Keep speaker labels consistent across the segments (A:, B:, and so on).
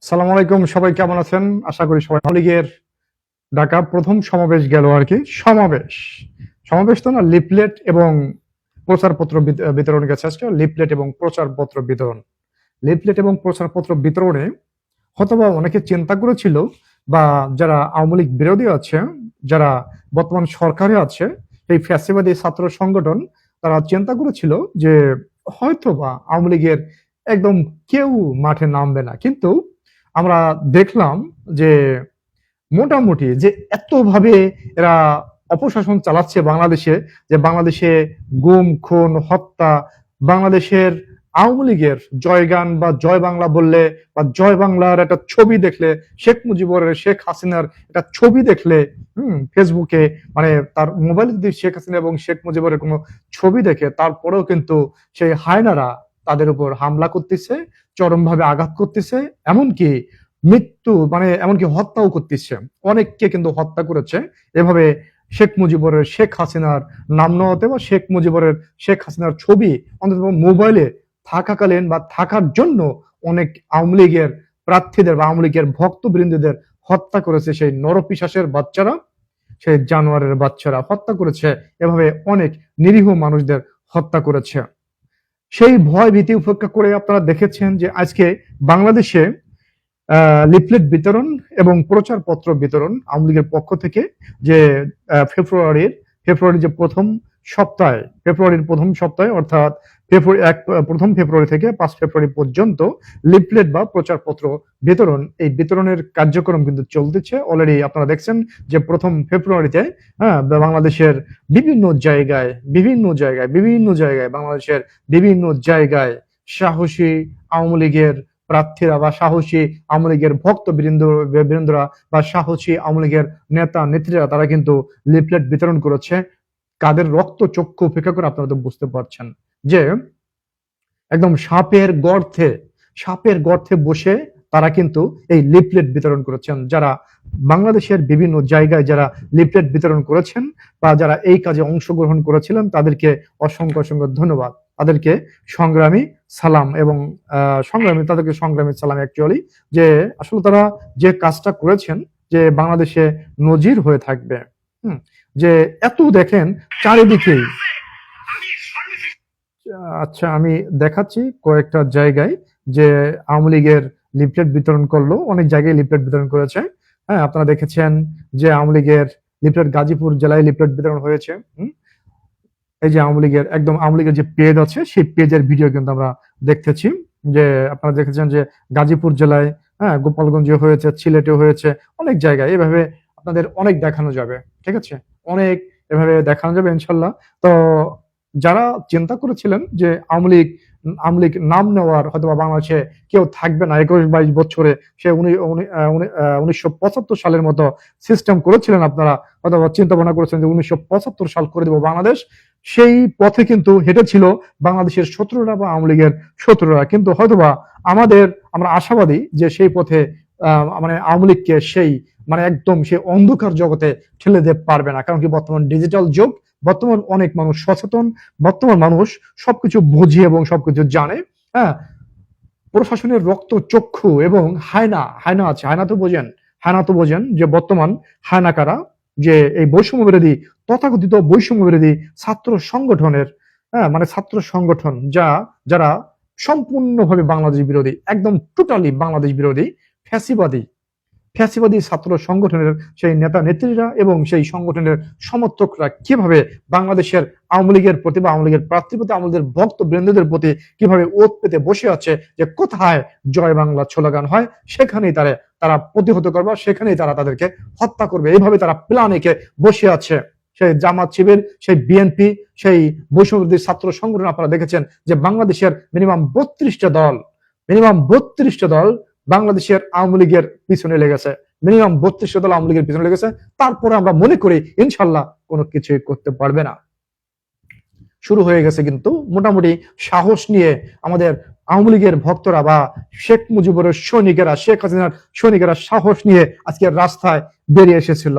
A: সালাম আলাইকুম, সবাই কেমন আছেন? আশা করি সবাই লীগের ঢাকা প্রথম সমাবেশ গেল আর কি। সমাবেশ। সমাবেশ তো না লিপলেট এবং প্রচারপত্র বিত- বিতরণ গেছে আজকে। লিপলেট এবং প্রচারপত্র বিতরণ। লিপলেট এবং প্রচারপত্র বিতরণে হয়তোবা অনেকে চিন্তা করেছিল বা যারা আওয়ামী লীগ বিরোধী আছে, যারা বর্তমান সরকারে আছে, এই ফ্যাসিবাদী ছাত্র সংগঠন, তারা চিন্তা করেছিল যে হয়তোবা আওয়ামী লীগের একদম কেউ মাঠে নামবে না। কিন্তু আমরা দেখলাম যে মোটামুটি যে এতভাবে এরা অপশাসন চালাচ্ছে বাংলাদেশে, যে বাংলাদেশে গুম, খুন, হত্যা, বাংলাদেশের আওয়ামী লীগের জয়গান বা জয় বাংলা বললে বা জয় বাংলার একটা ছবি দেখলে, শেখ মুজিবুরের শেখ হাসিনার একটা ছবি দেখলে, হম ফেসবুকে মানে তার মোবাইলে যদি শেখ হাসিনা এবং শেখ মুজিবুরের কোনো ছবি দেখে, তারপরেও কিন্তু সেই হায়নারা তাদের উপর হামলা করতেছে। চরমভাবে আঘাত করতেছে, এমনকি মৃত্যু মানে এমনকি হত্যাও করতেছে। অনেককে কিন্তু হত্যা করেছে। এভাবে শেখ মুজিবুরের শেখ হাসিনার নাম নেওয়াতে বা শেখ মুজিবুরের, শেখ হাসিনার ছবি অন্তত মোবাইলে থাকাকালীন বা থাকার জন্য অনেক আওয়ামী লীগের প্রার্থীদের বা আওয়ামী লীগের ভক্তবৃন্দদের হত্যা করেছে সেই নরপিশাসের বাচ্চারা, সেই জানোয়ারের বাচ্চারা হত্যা করেছে। এভাবে অনেক নিরীহ মানুষদের হত্যা করেছে। সেই ভয় ভীতি উপেক্ষা করে আপনারা দেখেছেন যে আজকে বাংলাদেশে লিফলেট বিতরণ এবং প্রচারপত্র বিতরণ আওয়ামী লীগের পক্ষ থেকে যে ফেব্রুয়ারির ফেব্রুয়ারির যে প্রথম সপ্তাহে, ফেব্রুয়ারির প্রথম সপ্তাহে, অর্থাৎ ফেব্রুয়ারি এক, প্রথম ফেব্রুয়ারি থেকে পাঁচ ফেব্রুয়ারি পর্যন্ত লিফলেট বা প্রচারপত্র বিতরণ, এই বিতরণের কার্যক্রম কিন্তু চলতেছে। অলরেডি আপনারা দেখছেন যে প্রথম ফেব্রুয়ারিতে হ্যাঁ বাংলাদেশের বিভিন্ন জায়গায় বিভিন্ন জায়গায় বিভিন্ন জায়গায়, বাংলাদেশের বিভিন্ন জায়গায় সাহসী আওয়ামী লীগের প্রার্থীরা বা সাহসী আওয়ামী লীগের ভক্ত বৃন্দ বৃন্দরা বা সাহসী আওয়ামী লীগের নেতা, নেত্রীরা, তারা কিন্তু লিফলেট বিতরণ করেছে। কাদের রক্ত চক্ষু উপেক্ষা করে আপনারা তো বুঝতে পারছেন যে একদম সাপের গর্থে সাপের গর্থে বসে তারা কিন্তু এই লিফলেট বিতরণ করেছেন। যারা বাংলাদেশের বিভিন্ন জায়গায় যারা লিফলেট বিতরণ করেছেন বা যারা এই কাজে অংশগ্রহণ করেছিলেন, তাদেরকে অসংখ্য অসংখ্য ধন্যবাদ। তাদেরকে সংগ্রামী সালাম এবং সংগ্রামী, তাদেরকে সংগ্রামী সালাম অ্যাকচুয়ালি যে আসলে তারা যে কাজটা করেছেন, যে বাংলাদেশে নজির হয়ে থাকবে। হুম যে এত দেখেন চারিদিকেই আচ্ছা আমি দেখাচ্ছি কয়েকটা জায়গায় যে আওয়ামী লীগের লিফলেট বিতরণ করল। অনেক জায়গায় লিফলেট বিতরণ করেছে। হ্যাঁ আপনারা দেখেছেন যে আওয়ামী লীগের লিফলেট গাজীপুর জেলায় লিফলেট বিতরণ হয়েছে? এই যে আওয়ামী লীগের, একদম আওয়ামী লীগের যে পেজ আছে, সেই পেজের ভিডিও কিন্তু আমরা দেখতেছি। যে আপনারা দেখেছেন যে গাজীপুর জেলায় হ্যাঁ গোপালগঞ্জে হয়েছে সিলেটে হয়েছে, অনেক জায়গায়। এভাবে আপনাদের অনেক দেখানো যাবে। ঠিক আছে? অনেক এভাবে দেখানো যাবে, ইনশাল্লাহ। তো যারা চিন্তা করেছিলেন যে আওয়ামী লীগ আওয়ামী লীগ নাম নেওয়ার হয়তো বা বাংলাদেশে কেউ থাকবে না একুশ বাইশ বছরে, সে উনি, উনি- উনি- উনিশশো পঁচাত্তর সালের মতো সিস্টেম করেছিলেন আপনারা হয়তো চিন্তা ভাবনা করেছেন যে উনিশশো পঁচাত্তর সাল করে দেবো বাংলাদেশ। সেই পথে কিন্তু হেঁটেছিল বাংলাদেশের শত্রুরা বা আওয়ামী লীগের শত্রুরা। কিন্তু হয়তোবা আমাদের, আমরা আশাবাদী যে সেই পথে মানে আওয়ামী লীগকে সেই মানে একদম সেই অন্ধকার জগতে ঠেলে দিতে পারবে না। কারণ কি বর্তমান ডিজিটাল যুগ, বর্তমান অনেক মানুষ সচেতন, বর্তমান মানুষ সবকিছু বুঝে এবং সবকিছু জানে। হ্যাঁ প্রশাসনের রক্ত চক্ষু এবং হায়না হায়না আছে, হায়না তো বোঝেন, হায়না তো বোঝেন যে বর্তমান হায়নাকারা যে এই বৈষম্য বিরোধী, তথাকথিত বৈষম্য বিরোধী ছাত্র সংগঠনের হ্যাঁ মানে ছাত্র সংগঠন যা, যারা সম্পূর্ণভাবে বাংলাদেশ বিরোধী, একদম টোটালি বাংলাদেশ বিরোধী ফ্যাসিবাদী ফ্যাসিবাদী ছাত্র সংগঠনের সেই নেতা নেত্রীরা এবং সেই সংগঠনের সমর্থকরা কীভাবে বাংলাদেশের আওয়ামী লীগের প্রতি বা আওয়ামী লীগের প্রার্থী প্রতি আওয়ামী লীগের প্রতি কীভাবে ওত পেতে বসে আছে, যে কোথায় জয় বাংলা স্লোগান হয়, সেখানেই তারা তারা প্রতিহত করবে, সেখানেই তারা তাদেরকে হত্যা করবে। এইভাবে তারা প্ল্যান এঁকে বসে আছে। সেই জামাত শিবির, সেই বিএনপি, সেই বৈষম্যবিরোধী ছাত্র সংগঠন, আপনারা দেখেছেন যে বাংলাদেশের মিনিমাম বত্রিশটা দল, মিনিমাম বত্রিশটা দল বাংলাদেশের আওয়ামী লীগের পিছনে লেগেছে। মিনিমাম বত্রিশ দল আওয়ামী লীগের পিছনে লেগেছে। তারপরে আমরা মনে করি, ইনশাল্লাহ কোনো কিছুই করতে পারবে না। শুরু হয়ে গেছে কিন্তু মোটামুটি সাহস নিয়ে আমাদের আওয়ামী লীগের ভক্তরা বা শেখ মুজিবুরের সৈনিকেরা, শেখ হাসিনার সৈনিকেরা সাহস নিয়ে আজকে রাস্তায় বেরিয়ে এসেছিল।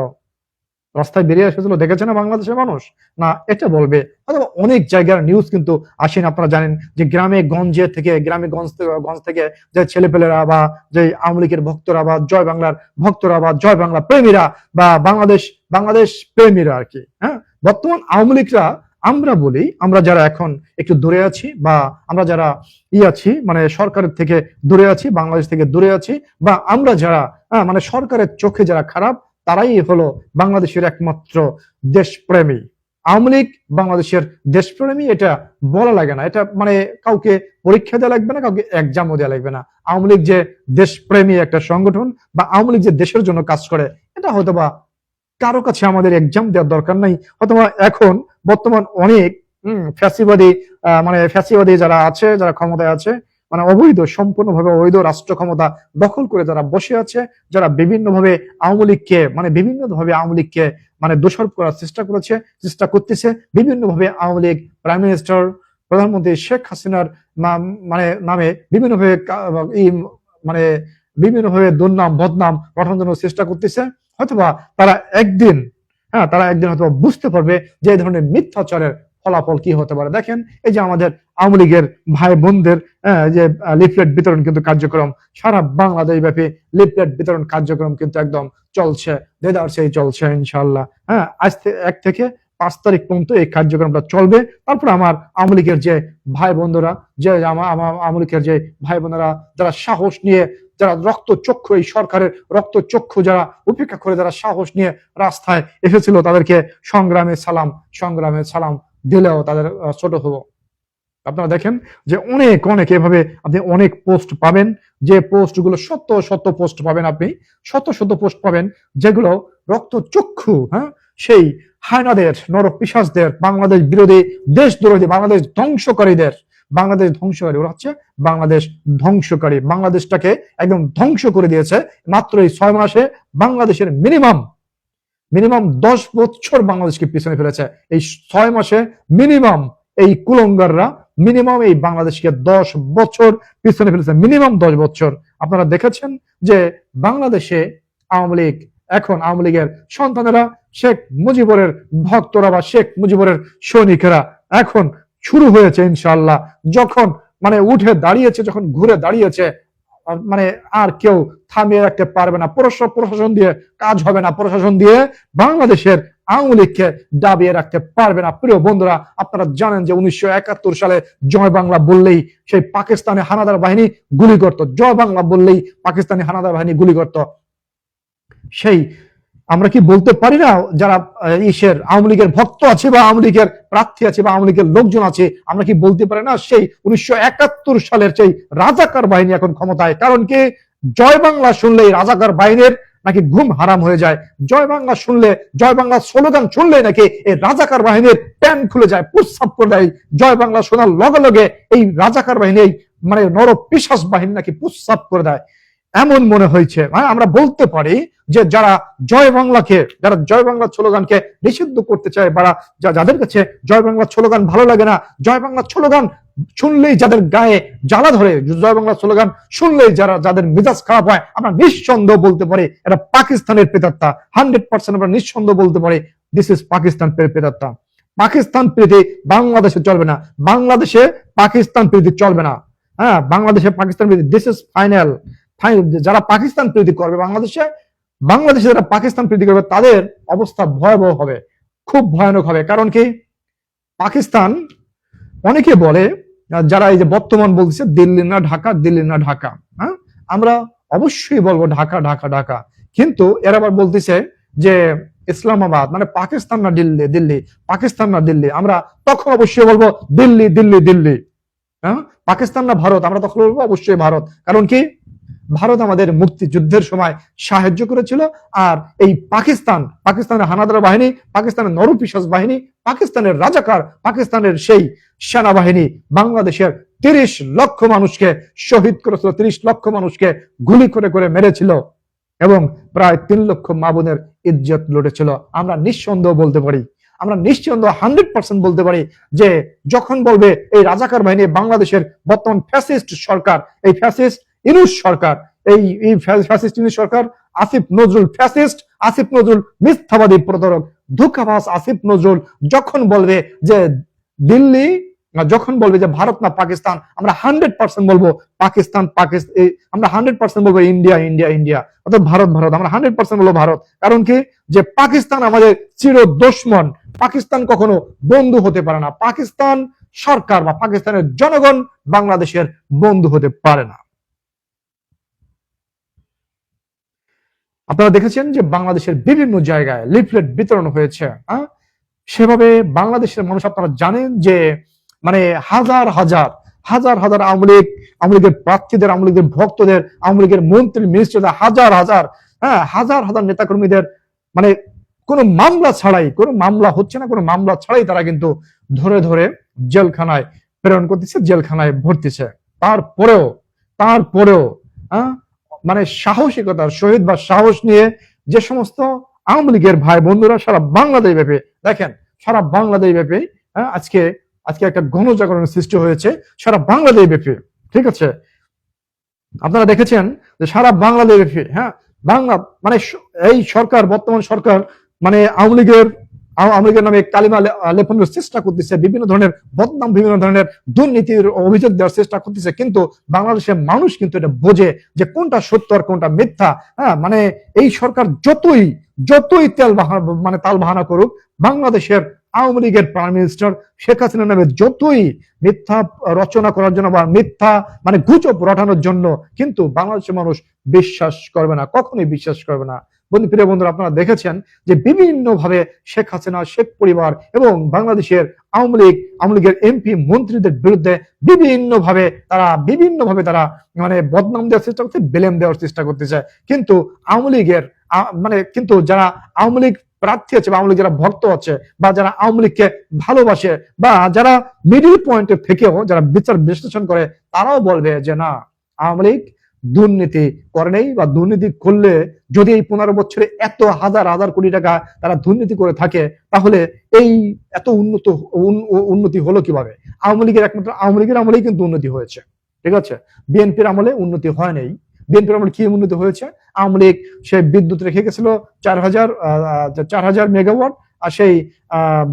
A: রাস্তায় বেরিয়ে এসেছিল দেখেছে না বাংলাদেশের মানুষ? না এটা বলবে। অথবা অনেক জায়গার নিউজ কিন্তু আসেন আপনারা জানেন যে গ্রামে গঞ্জে থেকে গ্রামে গঞ্জ গঞ্জ থেকে যে ছেলেপেলেরা বা যে আওয়ামী লীগের ভক্তরা বা জয় বাংলার ভক্তরা বা জয় বাংলা প্রেমীরা বা বাংলাদেশ বাংলাদেশ প্রেমীরা আর কি হ্যাঁ? বর্তমান আওয়ামী লীগরা আমরা বলি আমরা যারা এখন একটু দূরে আছি বা আমরা যারা ই আছি মানে সরকারের থেকে দূরে আছি বাংলাদেশ থেকে দূরে আছি বা আমরা যারা হ্যাঁ, মানে সরকারের চোখে যারা খারাপ তারাই হলো বাংলাদেশের একমাত্র দেশপ্রেমী। আওয়ামী লীগ বাংলাদেশের দেশপ্রেমী, এটা বলা লাগে না। এটা মানে কাউকে পরীক্ষা দেওয়া লাগবে না, কাউকে এক্সামও দেওয়া লাগবে না। আওয়ামী লীগ যে দেশপ্রেমী একটা সংগঠন বা আওয়ামী লীগ যে দেশের জন্য কাজ করে, এটা হয়তো বা কারও কাছে আমাদের এক্সাম দেওয়ার দরকার নাই। অথবা এখন বর্তমান অনেক, হম, ফ্যাসিবাদী মানে ফ্যাসিবাদী যারা আছে, যারা ক্ষমতায় আছে মানে অবৈধ, সম্পূর্ণভাবে অবৈধ রাষ্ট্র ক্ষমতা দখল করে যারা বসে আছে, যারা বিভিন্নভাবে আওয়ামী লীগকে মানে বিভিন্নভাবে আওয়ামী লীগকে মানে দোষারোপ করার চেষ্টা করেছে, চেষ্টা করতেছে, বিভিন্নভাবে আওয়ামী লীগ প্রাইম মিনিস্টার প্রধানমন্ত্রী শেখ হাসিনার মানে নামে বিভিন্নভাবে মানে বিভিন্নভাবে দুর্নাম, বদনাম গঠনের জন্য চেষ্টা করতেছে। হয়তোবা তারা একদিন হ্যাঁ তারা একদিন হয়তো বুঝতে পারবে যে এই ধরনের মিথ্যাচারের ফলাফল কি হতে পারে? দেখেন, এই যে আমাদের আওয়ামী লীগের ভাই বোনদের যে লিফলেট বিতরণ কিন্তু কার্যক্রম, সারা বাংলাদেশ ব্যাপী লিফলেট বিতরণ কার্যক্রম কিন্তু একদম চলছে দেদার সেই চলছে ইনশাল্লাহ হ্যাঁ আজ এক থেকে পাঁচ তারিখ পর্যন্ত এই কার্যক্রমটা চলবে। তারপর আমার আওয়ামী লীগের যে ভাই বন্ধুরা যে আমার আওয়ামী লীগের যে ভাই বোনেরা যারা সাহস নিয়ে, যারা রক্ত চক্ষু, এই সরকারের রক্ত চক্ষু যারা উপেক্ষা করে, যারা সাহস নিয়ে রাস্তায় এসেছিল, তাদেরকে সংগ্রামে সালাম সংগ্রামে সালাম। দিলেও তাদের ছোট হব। আপনারা দেখেন যে অনেক অনেক এভাবে আপনি অনেক পোস্ট পাবেন, যে পোস্টগুলো শত শত পোস্ট পাবেন আপনি, শত শত পোস্ট পাবেন, যেগুলো রক্ত চক্ষু হ্যাঁ সেই হায়নাদের নর পিসাসদের বাংলাদেশ বিরোধী, দেশ বিরোধী, বাংলাদেশ ধ্বংসকারীদের, বাংলাদেশ ধ্বংসকারী, ওরা হচ্ছে বাংলাদেশ ধ্বংসকারী। বাংলাদেশটাকে একদম ধ্বংস করে দিয়েছে মাত্র এই ছয় মাসে বাংলাদেশের মিনিমাম মিনিমাম দশ বছর বাংলাদেশকে পিছনে ফেলেছে। এই ছয় মাসে মিনিমাম এই কুলঙ্গাররা, মিনিমাম এই বাংলাদেশকে দশ বছর পিছনে ফেলেছে। মিনিমাম দশ বছর। আপনারা দেখেছেন যে বাংলাদেশে আওয়ামী লীগ, এখন আওয়ামী লীগের সন্তানেরা শেখ মুজিবুরের ভক্তরা বা শেখ মুজিবুরের সৈনিকেরা এখন শুরু হয়েছে ইনশাল্লাহ যখন মানে উঠে দাঁড়িয়েছে, যখন ঘুরে দাঁড়িয়েছে মানে আর কেউ থামিয়ে রাখতে পারবে না। প্রশাসন দিয়ে কাজ হবে না। প্রশাসন দিয়ে বাংলাদেশের লীগকে দাবিয়ে রাখতে পারবে না। প্রিয় বন্ধুরা, আপনারা জানেন যে উনিশশো একাত্তর সালে জয় বাংলা বললেই সেই পাকিস্তানি হানাদার বাহিনী গুলি করত। জয় বাংলা বললেই পাকিস্তানি হানাদার বাহিনী গুলি করত। সেই আমরা কি বলতে পারি না যারা ইসের আওয়ামী লীগের ভক্ত আছে বা আওয়ামী লীগের প্রার্থী আছে বা আওয়ামী লীগের লোকজন আছে, আমরা কি বলতে পারি না সেই উনিশশো একাত্তর সালের সেই রাজাকার বাহিনী এখন ক্ষমতায়? কারণ কি জয় বাংলা শুনলেই রাজাকার বাহিনীর নাকি ঘুম হারাম হয়ে যায়। জয় বাংলা শুনলে, জয় বাংলা স্লোগান শুনলে নাকি এই রাজাকার বাহিনীর প্যান খুলে যায় প্রস্রাব করে দেয়। জয় বাংলা শোনার লগে লগে এই রাজাকার বাহিনী মানে নর পিশাস বাহিনী নাকি প্রস্রাব করে দেয়। এমন মনে হয়েছে। হ্যাঁ আমরা বলতে পারি যে যারা জয় বাংলাকে, যারা জয় বাংলা স্লোগানকে নিষিদ্ধ করতে চায়, বা যাদের কাছে জয় বাংলা স্লোগান ভালো লাগে না, জয় বাংলা স্লোগান শুনলেই যাদের গায়ে জ্বালা ধরে, জয় বাংলা স্লোগান শুনলেই যারা, যাদের মেজাজ খারাপ হয়, আমরা নিঃসন্দেহ বলতে পারি এটা পাকিস্তানের প্রেতাত্মা। হান্ড্রেড পার্সেন্ট আমরা নিঃসন্দেহ বলতে পারি দিস ইজ পাকিস্তান প্রেতাত্মা। পাকিস্তান প্রীতি বাংলাদেশে চলবে না। বাংলাদেশে পাকিস্তান প্রীতি চলবে না। হ্যাঁ বাংলাদেশে পাকিস্তান প্রীতি দিস ইজ ফাইনাল যারা পাকিস্তান প্রীতি করবে বাংলাদেশে বাংলাদেশে যারা পাকিস্তান প্রীতি করবে, তাদের অবস্থা ভয়াবহ হবে, খুব ভয়ানক হবে। কারণ কি? পাকিস্তান, অনেকে বলে, যারা এই যে বর্তমান বলছে, দিল্লি না ঢাকা, দিল্লি না ঢাকা হ্যাঁ? আমরা অবশ্যই বলব ঢাকা ঢাকা ঢাকা। কিন্তু এরা আবার বলতেছে যে, ইসলামাবাদ মানে পাকিস্তান না দিল্লি দিল্লি, পাকিস্তান না দিল্লি। আমরা তখন অবশ্যই বলব, দিল্লি দিল্লি দিল্লি হ্যাঁ? পাকিস্তান না ভারত, আমরা তখন বলব অবশ্যই ভারত। কারণ কি? ভারত আমাদের মুক্তিযুদ্ধের সময় সাহায্য করেছিল, আর এই পাকিস্তান, পাকিস্তানের হানাদার বাহিনী, পাকিস্তানের নরপিসাস বাহিনী, পাকিস্তানের রাজাকার, পাকিস্তানের সেই সেনাবাহিনী বাংলাদেশের তিরিশ লক্ষ মানুষকে, শহীদ করেছিল তিরিশ লক্ষ মানুষকে, গুলি করে করে মেরেছিল এবং প্রায় তিন লক্ষ মা বোনের ইজ্জত লুটেছিল। আমরা নিঃসন্দেহ বলতে পারি, আমরা নিঃসন্দেহ হান্ড্রেড পার্সেন্ট বলতে পারি যে যখন বলবে এই রাজাকার বাহিনী বাংলাদেশের বর্তমান ফ্যাসিস্ট সরকার, এই ফ্যাসিস্ট ইনুস সরকার, এই ফ্যাসিস্ট ইনুস সরকার, আসিফ নজরুল ফ্যাসিস্ট, আসিফ নজরুল মিথ্যাবাদী প্রতারক, ধোকাবাজ আসিফ নজরুল যখন বলবে যে দিল্লি যখন বলবে যে ভারত না পাকিস্তান, আমরা হান্ড্রেড পার্সেন্ট বলব পাকিস্তান পাকিস্তান আমরা হান্ড্রেড পার্সেন্ট বলব ইন্ডিয়া ইন্ডিয়া ইন্ডিয়া, অর্থাৎ ভারত ভারত, আমরা হান্ড্রেড পার্সেন্ট বলব ভারত। কারণ কি? যে পাকিস্তান আমাদের চির দুশ্মন, পাকিস্তান কখনো বন্ধু হতে পারে না, পাকিস্তান সরকার বা পাকিস্তানের জনগণ বাংলাদেশের বন্ধু হতে পারে না। আপনারা দেখেছেন যে বাংলাদেশের বিভিন্ন জায়গায় লিফলেট বিতরণ হয়েছে হ্যাঁ? সেভাবে বাংলাদেশের মানুষ আপনারা জানেন যে মানে হাজার হাজার হাজার হাজার আওয়ামী লীগ, আওয়ামী লীগের প্রার্থীদের, আওয়ামী লীগের ভক্তদের, আওয়ামী লীগের মন্ত্রী মিনিস্টারদের হাজার হাজার হ্যাঁ হাজার হাজার নেতাকর্মীদের মানে কোনো মামলা ছাড়াই, কোনো মামলা হচ্ছে না, কোনো মামলা ছাড়াই তারা কিন্তু ধরে ধরে জেলখানায় প্রেরণ করতেছে, জেলখানায় ভর্তিছে তারপরেও তারপরেও হ্যাঁ মানে সাহসিকতার সহিত বা সাহস নিয়ে যে সমস্ত আওয়ামী লীগের ভাই বন্ধুরা সারা বাংলাদেশ ব্যাপী দেখেন সারা বাংলাদেশ ব্যাপী হ্যাঁ, আজকে আজকে একটা গণজাগরণের সৃষ্টি হয়েছে সারা বাংলাদেশ ব্যাপী ঠিক আছে? আপনারা দেখেছেন যে সারা বাংলাদেশ ব্যাপী হ্যাঁ বাংলা মানে এই সরকার বর্তমান সরকার মানে আওয়ামী লীগের লীগের নামে কালিমা লেপনের চেষ্টা করতেছে, বিভিন্ন ধরনের বদনাম, বিভিন্ন ধরনের দুর্নীতির অভিযোগ দেওয়ার চেষ্টা করতেছে, কিন্তু বাংলাদেশের মানুষ কিন্তু এটা বোঝে যে কোনটা সত্য আর কোনটা মিথ্যা। হ্যাঁ মানে এই সরকার যতই যতই তেল মানে তাল বাহানা করুক, বাংলাদেশের আওয়ামী লীগের প্রাইম মিনিস্টার শেখ হাসিনা নামে যতই মিথ্যা রচনা করার জন্য বা মিথ্যা মানে গুজব রটানোর জন্য কিন্তু বাংলাদেশের মানুষ বিশ্বাস করবে না, কখনোই বিশ্বাস করবে না। প্রিয় বন্ধুরা, আপনারা দেখেছেন যে বিভিন্ন ভাবে শেখ হাসিনা, শেখ পরিবার এবং বাংলাদেশের আওয়ামী লীগ, আওয়ামী লীগের এমপি মন্ত্রীদের বিরুদ্ধে বিভিন্ন ভাবে তারা বিভিন্ন ভাবে তারা মানে বদনাম দেওয়ার চেষ্টা করছে, বেলেম দেওয়ার চেষ্টা করতেছে। কিন্তু আওয়ামী লীগের মানে কিন্তু যারা আওয়ামী লীগ প্রার্থী আছে বা আওয়ামী লীগ যারা ভক্ত আছে বা যারা আওয়ামী লীগকে ভালোবাসে বা যারা মিডিল পয়েন্টে থেকেও যারা বিচার বিশ্লেষণ করে, তারাও বলবে যে না, আওয়ামী লীগ দুর্নীতি করে নেই বা দুর্নীতি করলে যদি এই পনেরো বছরে এত হাজার হাজার কোটি টাকা তারা দুর্নীতি করে থাকে, তাহলে এই এত উন্নত উন্নতি হলো কীভাবে? আওয়ামী লীগের একমাত্র, আওয়ামী লীগের আমলেই কিন্তু উন্নতি হয়েছে, ঠিক আছে? বিএনপির আমলে উন্নতি হয় নাই। বিএনপির আমলে কি উন্নতি হয়েছে? আওয়ামী লীগ সে বিদ্যুৎ রেখে গেছিল চার হাজার চার হাজার মেগাওয়াট আর সেই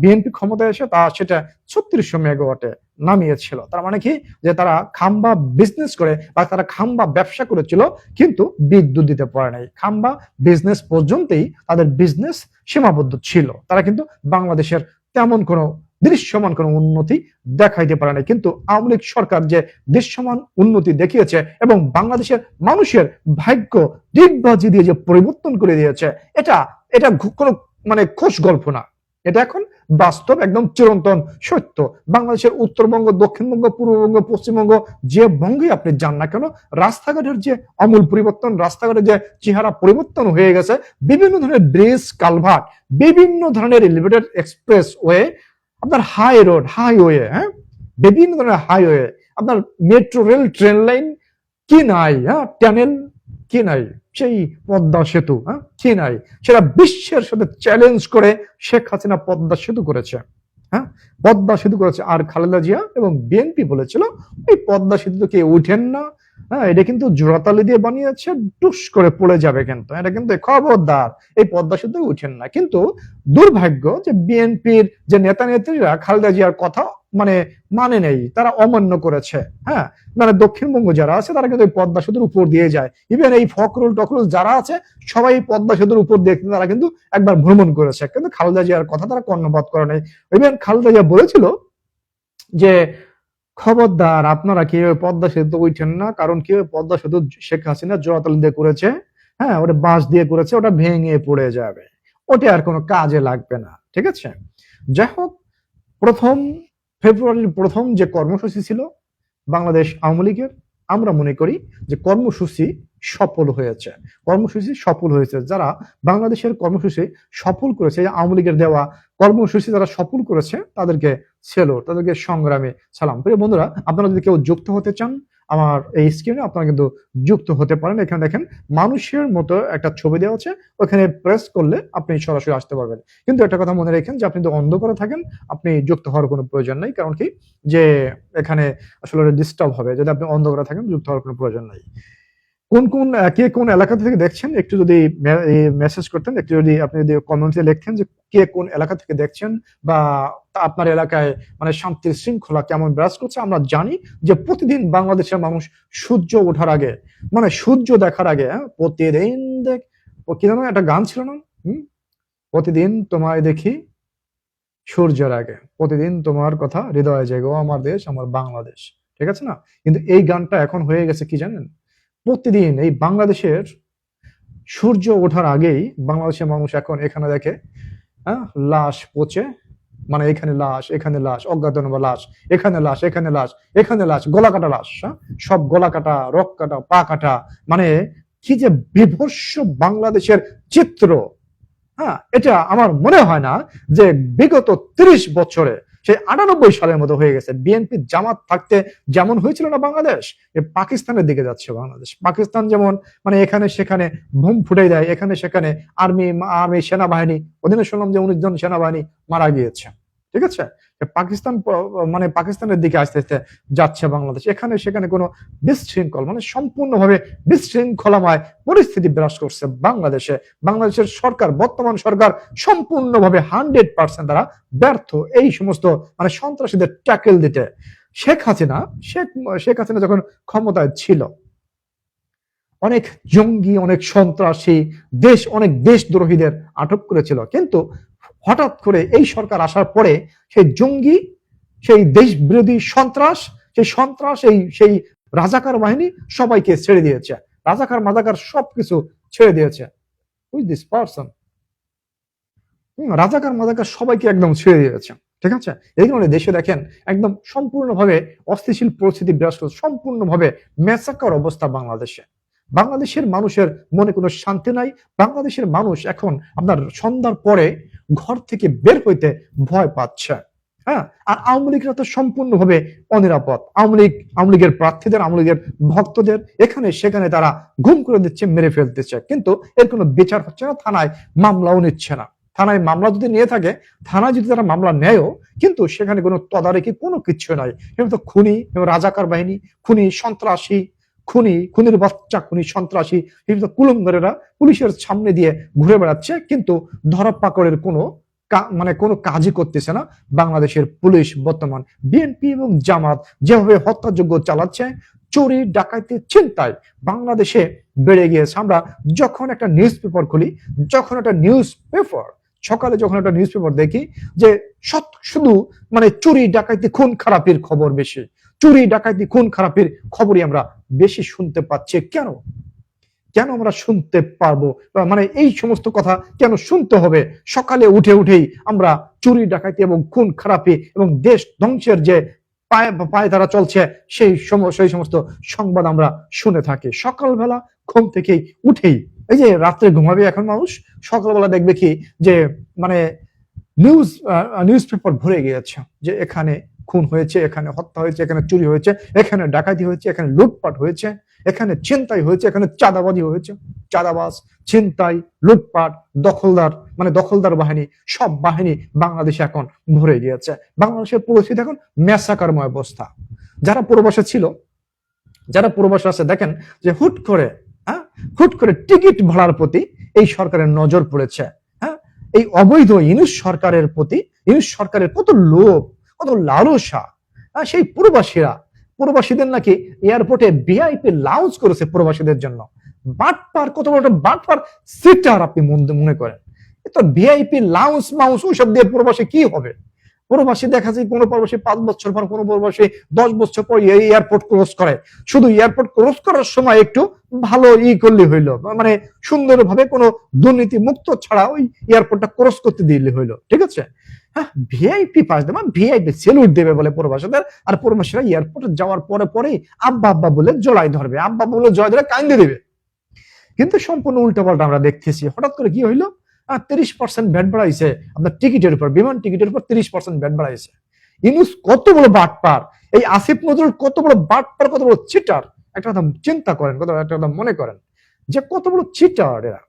A: বিএনপি ক্ষমতায় এসে তা সেটা ছত্রিশশো মেগাওয়াটে নামিয়েছিল। তার মানে কি? যে তারা খাম্বা বিজনেস করে বা তারা খাম্বা ব্যবসা করেছিল, কিন্তু বিদ্যুৎ দিতে পারে নাই। খাম্বা বিজনেস পর্যন্তই তাদের বিজনেস সীমাবদ্ধ ছিল। তারা কিন্তু বাংলাদেশের তেমন কোনো দৃশ্যমান কোনো উন্নতি দেখাইতে পারে নাই। কিন্তু আওয়ামী লীগ সরকার যে দৃশ্যমান উন্নতি দেখিয়েছে এবং বাংলাদেশের মানুষের ভাগ্য ডিগবাজি দিয়ে যে পরিবর্তন করে দিয়েছে, এটা এটা কোনো মানে খোশ গল্প না। এটা এখন বাস্তব, একদম চিরন্তন সত্য। বাংলাদেশের উত্তরবঙ্গ, দক্ষিণবঙ্গ, পূর্ববঙ্গ, পশ্চিমবঙ্গ, যে বঙ্গে আপনি যান না কেন, রাস্তাঘাটের যে আমূল পরিবর্তন, রাস্তাঘাটের যে চেহারা পরিবর্তন হয়ে গেছে, বিভিন্ন ধরনের ব্রিজ, কালভার্ট, বিভিন্ন ধরনের এলিভেটেড এক্সপ্রেস ওয়ে আপনার হাই রোড হাইওয়ে হ্যাঁ? বিভিন্ন ধরনের হাইওয়ে আপনার মেট্রো রেল ট্রেন লাইন কি নাই হ্যাঁ? টানেল কি নাই? সেই পদ্মা সেতু হ্যাঁ? চীনাই সেটা বিশ্বের সাথে চ্যালেঞ্জ করে শেখ হাসিনা পদ্মা সেতু করেছে হ্যাঁ? পদ্মা সেতু করেছে আর খালেদা জিয়া এবং বিএনপি বলেছিল, এই পদ্মা সেতু তো কে উঠেন না। হ্যাঁ এটা কিন্তু জোড়াতালি দিয়ে বানিয়েছে, টুস করে পড়ে যাবে কিন্তু। এটা কিন্তু খবরদার। এই পদ্মা সেতু উঠেন না। কিন্তু দুর্ভাগ্য যে বিএনপির যে নেতা নেত্রীরা খালেদা জিয়ার কথা মানে মানে নেই, তারা অমান্য করেছে। হ্যাঁ মানে দক্ষিণবঙ্গ যারা আছে, তারা কিন্তু পদ্মা সেতুর উপর দিয়ে যায়। ইভেন এই ফখরুল, টখরুল যারা আছে, সবাই এই পদ্মা সেতুর উপর দিয়ে তারা কিন্তু একবার ভ্রমণ করেছে। কিন্তু খালেদা জিয়ার কথা তারা কর্ণপাত করে নাই। ইভেন খালেদা জিয়া বলেছিল যে খবরদার, আপনারা কীভাবে পদ্মা সেতু উঠেন না? কারণ কীভাবে পদ্মা সেতু শেখ হাসিনা জোড়াতালি দিয়ে করেছে হ্যাঁ ওটা বাঁশ দিয়ে করেছে, ওটা ভেঙে পড়ে যাবে। ওটা আর কোনো কাজে লাগবে না, ঠিক আছে? যাই হোক, প্রথম ফেব্রুয়ারির প্রথম যে কর্মসূচি ছিল বাংলাদেশ আওয়ামী লীগের, আমরা মনে করি যে কর্মসূচি সফল হয়েছে। কর্মসূচি সফল হয়েছে। যারা বাংলাদেশের কর্মসূচি সফল করেছে আওয়ামী লীগের দেওয়া কর্মসূচি যারা সফল করেছে, তাদেরকে সেলো, তাদেরকে সংগ্রামে সালাম। প্রিয় বন্ধুরা, আপনারা যদি কেউ যুক্ত হতে চান, আমার এই স্ক্রিনে আপনারা কিন্তু যুক্ত হতে পারেন। এখানে দেখেন, মানুষের মতো একটা ছবি দেওয়া আছে। ওখানে প্রেস করলে আপনি সরাসরি আসতে পারবেন। কিন্তু একটা কথা মনে রাখেন যে, আপনি যদি অন্ধকারে থাকেন, আপনি যুক্ত হওয়ার কোনো প্রয়োজন নেই। কারণ কি? যে, এখানে আসলে ডিস্টার্ব হবে। যদি আপনি অন্ধকারে থাকেন, যুক্ত হওয়ার কোনো প্রয়োজন নাই। কোন কোন কে কোন এলাকা থেকে দেখছেন? একটু যদি মেসেজ করতেন একটু যদি আপনি যদি কমেন্টে লিখতেন যে কে কোন এলাকা থেকে দেখছেন বা আপনার এলাকায় মানে শান্তির শৃঙ্খলা কেমন বিরাজ করছে আমরা জানি যে প্রতিদিন বাংলাদেশের মানুষ সূর্য ওঠার আগে মানে সূর্য দেখার আগে হ্যাঁ, প্রতিদিন দেখ ও কি জানো একটা গান ছিল না? প্রতিদিন তোমায় দেখি সূর্যের আগে প্রতিদিন তোমার কথা হৃদয়ে জেগে ও আমার দেশ আমার বাংলাদেশ ঠিক আছে না? কিন্তু এই গানটা এখন হয়ে গেছে কি জানেন? প্রতিদিন এই বাংলাদেশের সূর্য ওঠার আগেই বাংলাদেশের মানুষ এখন এখানে দেখে হ্যাঁ লাশ পচে মানে এখানে লাশ এখানে লাশ অজ্ঞাতনামা লাশ, এখানে লাশ এখানে লাশ এখানে লাশ, গলা কাটা লাশ হ্যাঁ? সব গলা কাটা রক কাটা, পা কাটা মানে কি যে বিভৎস বাংলাদেশের চিত্র হ্যাঁ এটা আমার মনে হয় না যে বিগত তিরিশ বছরে সেই আটানব্বই সালের মতো হয়ে গেছে। বিএনপি জামাত থাকতে যেমন হয়েছিল না বাংলাদেশ যে পাকিস্তানের দিকে যাচ্ছে বাংলাদেশ। পাকিস্তান যেমন মানে এখানে সেখানে ভূম ফুটে দেয়, এখানে সেখানে আর্মি আর্মি সেনাবাহিনী অধীনে শুনলাম যে উনিশ জন সেনাবাহিনী মারা গিয়েছে। ঠিক আছে? পাকিস্তান মানে পাকিস্তানের দিকে আস্তে আস্তে যাচ্ছে বাংলাদেশ। এখানে, সেখানে কোনো বিশৃঙ্খল মানে সম্পূর্ণভাবে বিশৃঙ্খলাময় পরিস্থিতি বিরাজ করছে বাংলাদেশে। বাংলাদেশের সরকার, বর্তমান সরকার সম্পূর্ণভাবে হান্ড্রেড পার্সেন্ট তারা ব্যর্থ এই সমস্ত মানে সন্ত্রাসীদের ট্যাকেল দিতে। শেখ হাসিনা, শেখ শেখ হাসিনা যখন ক্ষমতায় ছিল, অনেক জঙ্গি, অনেক সন্ত্রাসী, দেশ, অনেক দেশদ্রোহীদের আটক করেছিল। কিন্তু হঠাৎ করে এই সরকার আসার পরে সেই জঙ্গি, সেই দেশ বিরোধী সন্ত্রাস, সেই সন্ত্রাস, এই, সেই রাজাকার বাহিনী সবাইকে ছেড়ে দিয়েছে। রাজাকার, মাজাকার সবকিছু ছেড়ে দিয়েছে। উইথ দিস পার্সন রাজাকার, মাজাকার সবাইকে একদম ছেড়ে দিয়েছে। ঠিক আছে? এই কারণে দেশে দেখেন, একদম সম্পূর্ণভাবে অস্থিতিশীল পরিস্থিতি বিরাজ করছে, সম্পূর্ণভাবে মেসাকার অবস্থা বাংলাদেশে। বাংলাদেশের মানুষের মনে কোনো শান্তি নাই। বাংলাদেশের মানুষ এখন আপনার সন্ধ্যার পরে ঘর থেকে বের হইতে ভয় পাচ্ছে। হ্যাঁ? আর আওয়ামী লীগরা তো সম্পূর্ণভাবে অনিরাপদ। আওয়ামী লীগ, আওয়ামী লীগের প্রার্থীদের, আওয়ামী লীগের ভক্তদের এখানে সেখানে তারা গুম করে দিচ্ছে, মেরে ফেলতেছে। কিন্তু এর কোনো বিচার হচ্ছে না, থানায় মামলাও নিচ্ছে না। থানায় মামলা যদি নিয়ে থাকে, থানায় যদি তারা মামলা নেয়ও, কিন্তু সেখানে কোনো তদারকি কোনো কিছু নাই। তো খুনি এবং রাজাকার বাহিনী, খুনি, সন্ত্রাসী খুনি, খুনির বাচ্চা, খুনি সন্ত্রাসী, বিভিন্ন কুলঙ্গরেরা পুলিশের সামনে দিয়ে ঘুরে বেড়াচ্ছে, কিন্তু ধরা পাকড়ের কোনো মানে কোনো কাজই করতেছে না বাংলাদেশের পুলিশ বর্তমান। বিএনপি এবং জামাত যেভাবে হত্যাযোগ্য চালাচ্ছে, চুরি, ডাকাতি চিন্তায় বাংলাদেশে বেড়ে গিয়েছে। আমরা যখন একটা নিউজ পেপার খুলি, যখন একটা নিউজ পেপার, সকালে যখন একটা নিউজ পেপার দেখি যে শুধু মানে চুরি, ডাকাতি, খুন, খারাপের খবর বেশি। চুরি, ডাকাতি, খুন খারাপের খবরই আমরা বেশি শুনতে পাচ্ছি। কেন? কেন আমরা শুনতে পারব? মানে এই সমস্ত কথা কেন শুনতে হবে? সকালে উঠে উঠেই আমরা চুরি, ডাকাতি এবং খুন খারাপি এবং দেশ ধ্বংসের যে পায়ে পায়ে তারা চলছে, সেই সেই সমস্ত সংবাদ আমরা শুনে থাকি। সকালবেলা ঘুম থেকেই উঠেই, এই যে রাত্রে ঘুমাবে এখন মানুষ, সকালবেলা দেখবে কি যে মানে নিউজ নিউজ পেপার ভরে গিয়েছে যে এখানে খুন হয়েছে, এখানে হত্যা হয়েছে, এখানে চুরি হয়েছে, এখানে ডাকাতি হয়েছে, এখানে লুটপাট হয়েছে, এখানে ছিনতাই হয়েছে, এখানে চাঁদাবাজি হয়েছে। চাঁদাবাজ, ছিনতাই, লুটপাট, দখলদার মানে দখলদার বাহিনী, সব বাহিনী বাংলাদেশে এখন ভরে গিয়েছে। বাংলাদেশের পরিস্থিতি এখন মেসাকারময় অবস্থা। যারা প্রবাসে ছিল, যারা প্রবাসে আছে, দেখেন যে হুট করে হ্যাঁ হুট করে টিকিট ভাড়ার প্রতি এই সরকারের নজর পড়েছে। হ্যাঁ এই অবৈধ ইনুস সরকারের প্রতি, ইনুস সরকারের কত লোভ কত লালসা। সেই প্রবাসীরা, প্রবাসীদের নাকি এয়ারপোর্টে ভিআইপি লাউজ করেছে প্রবাসীদের জন্য। বাটপার, কত বড় বাট পার সিটার আপনি মন- করেন। তো ভিআইপি লাউঞ্জ মাউন্স ওইসব দিয়ে প্রবাসী কি হবে? প্রবাসী দেখা যায় কোনো প্রবাসী পাঁচ বছর পর কোনো প্রবাসী দশ বছর পর এয়ারপোর্ট ক্রস করে। শুধু এয়ারপোর্ট ক্রস করার সময় একটু ভালো ই করলে হইল। মানে সুন্দরভাবে কোনো দুর্নীতি মুক্ত ছাড়া ওই এয়ারপোর্টটা ক্রস করতে দিলে হইল। ঠিক আছে? হ্যাঁ ভিআইপি পাস দেবে ভিআইপি সেলুট দেবে বলে প্রবাসীদের। আর প্রবাসীরা এয়ারপোর্টে যাওয়ার পরে পরেই আব্বা আব্বা বলে জড়াই ধরবে। আব্বা বলে জয় ধরে কান্দে দেবে। কিন্তু সম্পূর্ণ উল্টাপাল্টা আমরা দেখতেছি। হঠাৎ করে কি হইল? তিরিশ পার্সেন্ট ভ্যাট বাড়াইছে। আপনার টিকিটের উপর, বিমান টিকিটের উপর তিরিশ পার্সেন্ট ভ্যাট বাড়াইছে কত বড় এই আসিফ নজরুল কত বড় কত বড় চিটার একটা কথা চিন্তা করেন, কত, একটা কথা মনে করেন যে কত বড় চিটার এরা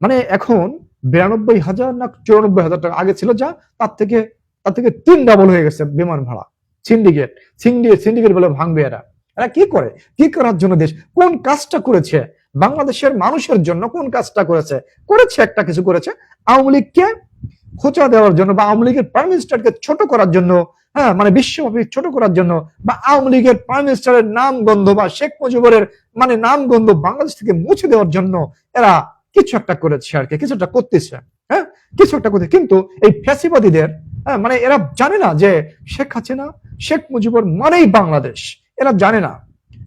A: মানে এখন বিরানব্বই হাজার না চুরানব্বই হাজার টাকা আগে ছিল যা, তার থেকে তার থেকে তিন ডাবল হয়ে গেছে বিমান ভাড়া। সিন্ডিকেট সিন্ডিকেট সিন্ডিকেট বলে ভাঙবে এরা। এরা কি করে? কি করার জন্য দেশ? কোন কাজটা করেছে? বাংলাদেশের মানুষের জন্য কোন কাজটা করেছে? করেছে একটা কিছু করেছে। আওয়ামী লীগকে খোঁচা দেওয়ার জন্য বা আওয়ামী লীগের প্রাইম মিনিস্টারকে ছোট করার জন্য হ্যাঁ মানে বিশ্বব্যাপী ছোট করার জন্য বা আওয়ামী লীগের প্রাইম মিনিস্টারের নাম গন্ধ বা শেখ মুজিবুরের মানে নাম গন্ধ বাংলাদেশ থেকে মুছে দেওয়ার জন্য এরা কিছু একটা করেছে আর কি, কিছু একটা করতেছে হ্যাঁ কিছু একটা করতে কিন্তু এই ফ্যাসিবাদীদের হ্যাঁ মানে এরা জানে না যে শেখ হাসিনা, শেখ মুজিবুর মানেই বাংলাদেশ। এরা জানে না।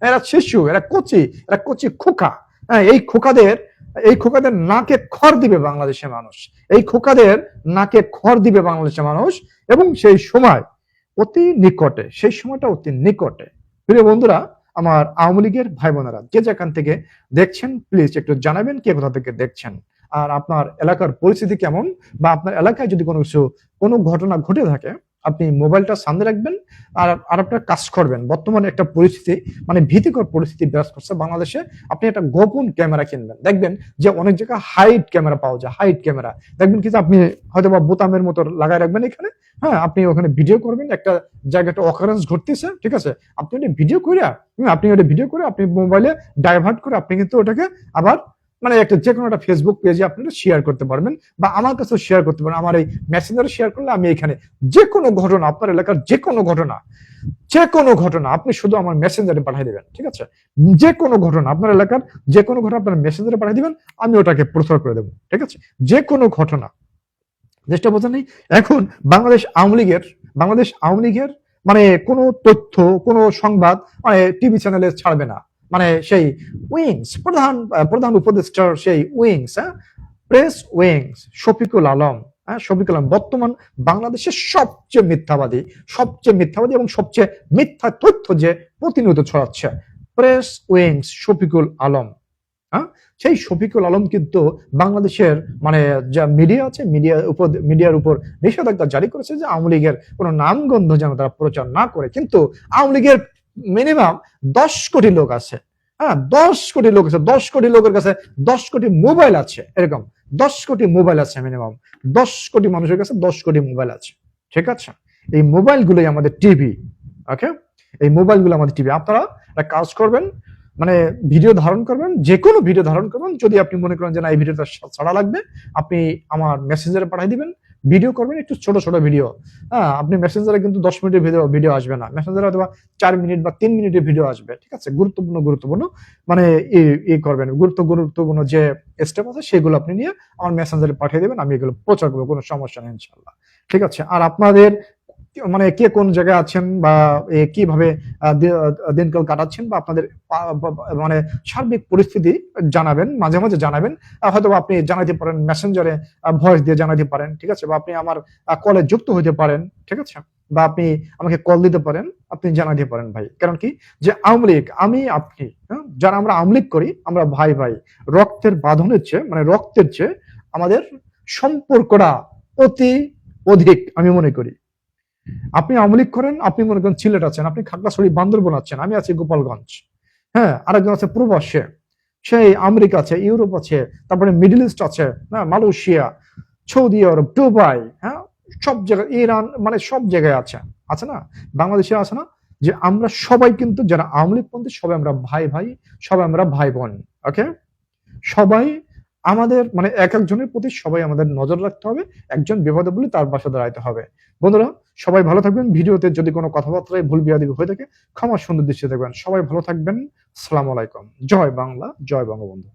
A: এরা শিশু, এরা কচি এরা কচি খোকা। এই খোকাদের এই খোকাদের নাকে খড় দিবে বাংলাদেশের মানুষ। এই খোকাদের নাকে খড় দিবে বাংলাদেশের মানুষ। এবং সেই সময় অতি নিকটে, সেই সময়টা অতি নিকটে। প্রিয় বন্ধুরা, আমার আওয়ামী লীগের ভাই বোনেরা যে যেখান থেকে দেখছেন প্লিজ একটু জানাবেন কে কোথা থেকে দেখছেন। আর আপনার এলাকার পরিস্থিতি কেমন? বা আপনার এলাকায় যদি কোনো কিছু, কোনো ঘটনা ঘটে থাকে আপনি মোবাইলটা সামনে রাখবেন আর আর আপনার কাজ করবেন। বর্তমানে একটা পরিস্থিতি মানে ভীতিকর পরিস্থিতি বিরাজ করছে বাংলাদেশে। আপনি একটা গোপন ক্যামেরা কিনবেন। দেখবেন যে অনেক জায়গায় হাইট ক্যামেরা পাওয়া যায় হাইট ক্যামেরা। দেখবেন কিন্তু আপনি হয়তো বা বোতামের মতো লাগাই রাখবেন এখানে। হ্যাঁ আপনি ওখানে ভিডিও করবেন একটা জায়গাটা অকারেন্স ঘটতেছে ঠিক আছে? আপনি ওটা ভিডিও করে হুম, আপনি ওটা ভিডিও করে আপনি মোবাইলে ডাইভার্ট করে আপনি কিন্তু ওটাকে আবার মানে একটা যে কোনো একটা ফেসবুক পেজে আপনি শেয়ার করতে পারবেন বা আমার কাছেও শেয়ার করতে পারেন আমার এই মেসেঞ্জারে শেয়ার করলে আমি এখানে যে কোনো ঘটনা, আপনার এলাকার যে কোনো ঘটনা যে কোনো ঘটনা, আপনি শুধু আমার মেসেঞ্জারে পাঠিয়ে দিবেন, ঠিক আছে? যে কোনো ঘটনা, আপনার এলাকার যে কোনো ঘটনা আপনার মেসেঞ্জারে পাঠিয়ে দিবেন, আমি ওটাকে প্রচার করে দেবো, ঠিক আছে? যে কোনো ঘটনা যেটা বোঝা নেই? এখন বাংলাদেশ আওয়ামী লীগের, বাংলাদেশ আওয়ামী লীগের মানে কোনো তথ্য, কোনো সংবাদ মানে টিভি চ্যানেলে ছাড়বে না। মানে সেই উইংস প্রধান প্রধান উপদেষ্টার সেই উইংস হ্যাঁ? প্রেস উইংস শফিকুল আলম হ্যাঁ? শফিকুল আলম বর্তমান বাংলাদেশের সবচেয়ে মিথ্যাবাদী সবচেয়ে মিথ্যাবাদী এবং সবচেয়ে মিথ্যা তথ্য যে প্রতিনিয়ত ছড়াচ্ছে প্রেস উইংস শফিকুল আলম হ্যাঁ? সেই শফিকুল আলম কিন্তু বাংলাদেশের মানে যা মিডিয়া আছে মিডিয়া উপর মিডিয়ার উপর নিষেধাজ্ঞা জারি করেছে যে আওয়ামী লীগের কোনো নামগন্ধ যেন তারা প্রচার না করে। কিন্তু আওয়ামী লীগের মিনিমাম দশ কোটি লোক আছে। হ্যাঁ দশ কোটি লোক আছে, দশ কোটি লোকের কাছে দশ কোটি মোবাইল আছে, এরকম। দশ কোটি মোবাইল আছে মিনিমাম দশ কোটি মানুষের কাছে দশ কোটি মোবাইল আছে। ঠিক আছে? এই মোবাইলগুলোই আমাদের টিভি ওকে এই মোবাইলগুলো আমাদের টিভি আপনারা একটা কাজ করবেন মানে ভিডিও ধারণ করবেন যে কোনো ভিডিও ধারণ করবেন। যদি আপনি মনে করেন যে না, এই ভিডিওটা ছাড়া লাগবে, আপনি আমার মেসেঞ্জারে পাঠিয়ে দিবেন। ভিডিও করবেন, একটু ছোট ছোট ভিডিও। হ্যাঁ আপনি মেসেঞ্জারে কিন্তু দশ মিনিটের ভিডিও ভিডিও আসবে না। মেসেঞ্জারে অথবা চার মিনিট বা তিন মিনিটের ভিডিও আসবে, ঠিক আছে? গুরুত্বপূর্ণ গুরুত্বপূর্ণ। মানে ই- করবেন, গুরুত্ব, গুরুত্বপূর্ণ যে স্টেপ আছে, সেগুলো আপনি নিয়ে আমার মেসেঞ্জারে পাঠিয়ে দেবেন, আমি এগুলো প্রচার করব, কোনো সমস্যা নেই ইনশাল্লাহ ঠিক আছে? আর আপনাদের মানে কে কোন জায়গায় আছেন বা কীভাবে দিনকাল কাটাচ্ছেন বা আপনাদের মানে সার্বিক পরিস্থিতি জানাবেন মাঝে মাঝে জানাবেন হয়তো আপনি জানাতে পারেন মেসেঞ্জারে ভয়েস দিয়ে জানাতে পারেন ঠিক আছে? বা আপনি আমার কলে যুক্ত হতে পারেন ঠিক আছে? বা আপনি আমাকে কল দিতে পারেন আপনি জানাতে পারেন ভাই। কারণ কি? যে আওয়ামী লীগ আমি আপনি হ্যাঁ, যারা আমরা আওয়ামী লীগ করি আমরা ভাই ভাই রক্তের বাঁধনের চেয়ে মানে রক্তের চেয়ে আমাদের সম্পর্কটা অতি অধিক আমি মনে করি। আপনি আমলিক করেন, আপনি মনে করেন সিলেট আছেন, আপনি খাগড়াছড়ি, বান্দরবন আছেন, আমি আছি গোপালগঞ্জ। হ্যাঁ আরেকজন আছে প্রবাসে সেই আমেরিকা আছে, ইউরোপ আছে, তারপরে মিডল ইস্ট আছে হ্যাঁ মালয়েশিয়া, সৌদি আরব, দুবাই হ্যাঁ সব জায়গায়, ইরান মানে সব জায়গায় আছে আছে না? বাংলাদেশে আছে না? যে আমরা সবাই কিন্তু যারা আওয়ামী লীগপন্থী, সবাই আমরা ভাই ভাই সবাই আমরা ভাই বোন ওকে সবাই আমাদের মানে এক একজনের প্রতি সবাই আমাদের নজর রাখতে হবে, একজন বিপদে বলে তার পাশে দাঁড়াইতে হবে। বন্ধুরা, সবাই ভালো থাকবেন। ভিডিওতে যদি কোনো কথাবার্তায় ভুল বিয়াদি হয়ে থাকে ক্ষমা সুন্দর দৃষ্টি থাকবেন সবাই ভালো থাকবেন। সালাম আলাইকুম। জয় বাংলা, জয় বঙ্গবন্ধু।